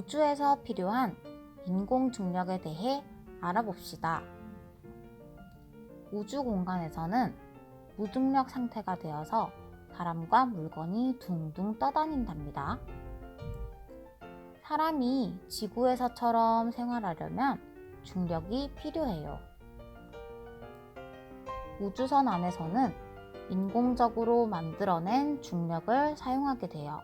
우주에서 필요한 인공 중력에 대해 알아봅시다. 우주 공간에서는 무중력 상태가 되어서 사람과 물건이 둥둥 떠다닌답니다. 사람이 지구에서처럼 생활하려면 중력이 필요해요. 우주선 안에서는 인공적으로 만들어낸 중력을 사용하게 돼요.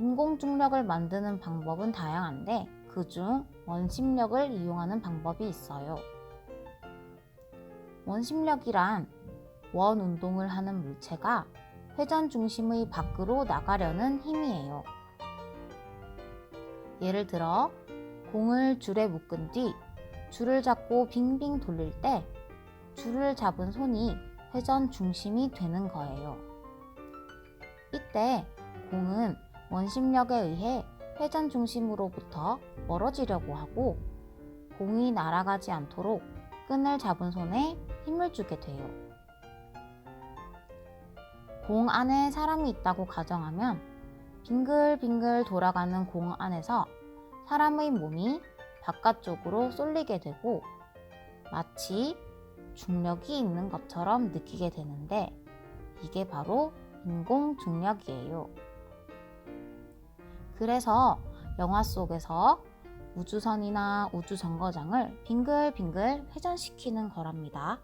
인공 중력을 만드는 방법은 다양한데 그중 원심력을 이용하는 방법이 있어요. 원심력이란 원 운동을 하는 물체가 회전 중심의 밖으로 나가려는 힘이에요. 예를 들어 공을 줄에 묶은 뒤 줄을 잡고 빙빙 돌릴 때 줄을 잡은 손이 회전 중심이 되는 거예요. 이때 공은 원심력에 의해 회전 중심으로부터 멀어지려고 하고 공이 날아가지 않도록 끈을 잡은 손에 힘을 주게 돼요. 공 안에 사람이 있다고 가정하면 빙글빙글 돌아가는 공 안에서 사람의 몸이 바깥쪽으로 쏠리게 되고 마치 중력이 있는 것처럼 느끼게 되는데 이게 바로 인공 중력이에요. 그래서 영화 속에서 우주선이나 우주 정거장을 빙글빙글 회전시키는 거랍니다.